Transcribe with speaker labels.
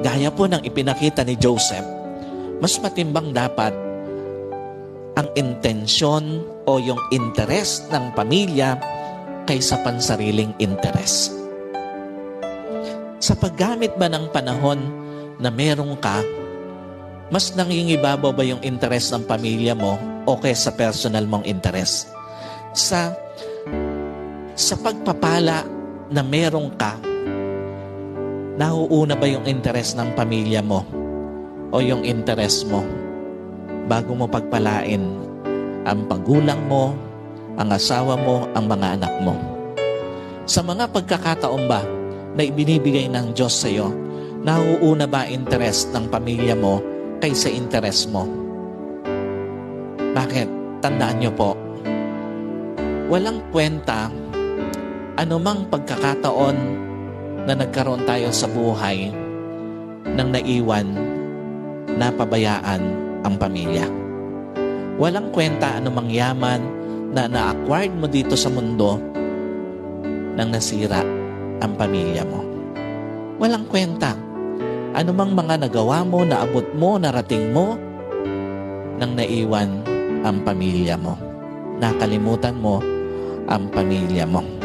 Speaker 1: Gaya po ng ipinakita ni Joseph, mas matimbang dapat ang intensyon o yung interest ng pamilya kaysa pansariling interes. Sa paggamit ba ng panahon na meron ka, mas nangingibabaw ba yung interest ng pamilya mo o kaya sa personal mong interest? Sa sa pagpapala na meron ka, nauuna ba yung interest ng pamilya mo o yung interest mo bago mo pagpalain ang pagulang mo, ang asawa mo, ang mga anak mo. Sa mga pagkakataon ba na ibinibigay ng Diyos sa iyo, nauuna ba interest ng pamilya mo kaysa interest mo? Bakit? Tandaan niyo po, walang kwenta anumang pagkakataon na nagkaroon tayo sa buhay nang naiwan, napabayaan ang pamilya. Walang kwenta anumang yaman na na-acquired mo dito sa mundo nang nasira ang pamilya mo. Walang kwenta. Anumang mga nagawa mo, naabot mo, narating mo, nang naiwan ang pamilya mo. Nakalimutan mo ang pamilya mo.